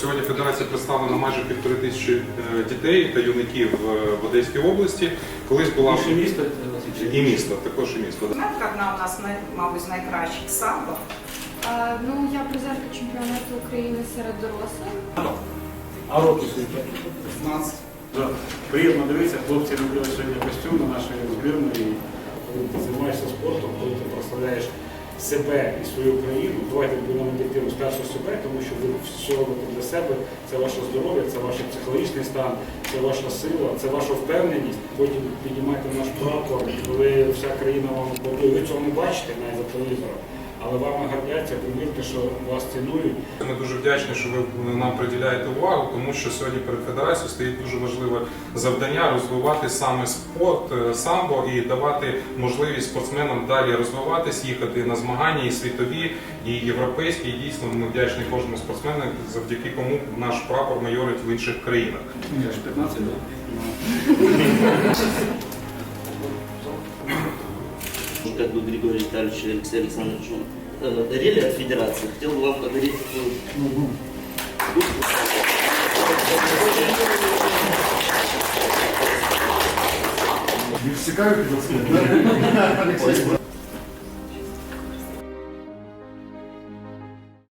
Сьогодні федерація представлена майже півтори тисячі е, дітей та юнаків е, в Одеській області. Колись була Наше місто і місто, також і місто. Метка одна у нас, мабуть, з найкращих самбо. Ну, я призерка чемпіонату України серед дорослих. А роки скільки? 15. Да. Приємно дивитися, хлопці робили сьогодні костюм на нашої збірної. Коли ти займаєшся спортом, коли ти прославляєш себе і свою країну, давайте будемо об'єктивно спершу себе, тому що ви все робите для себе, це ваше здоров'я, це ваш психологічний стан, це ваша сила, це ваша впевненість. Потім піднімайте наш прапор, коли вся країна вам аплодує. Ви цього не бачите навіть за телевізором, але вами гордяться, повірте, що вас цінують. Ми дуже вдячні, що ви нам приділяєте увагу, тому що сьогодні перед федерацією стоїть дуже важливе завдання розвивати саме спорт е, самбо і давати можливість спортсменам далі розвиватись, їхати на змагання і світові, і європейські. І дійсно ми вдячні кожному спортсмену, завдяки кому наш прапор майорить в інших країнах. Я ж 15, так? Как бы Григорию Витальевичу Алексею Александровичу дарили э, от Федерации. Хотел бы вам подарить такую угу. Не всекаю, хотел да?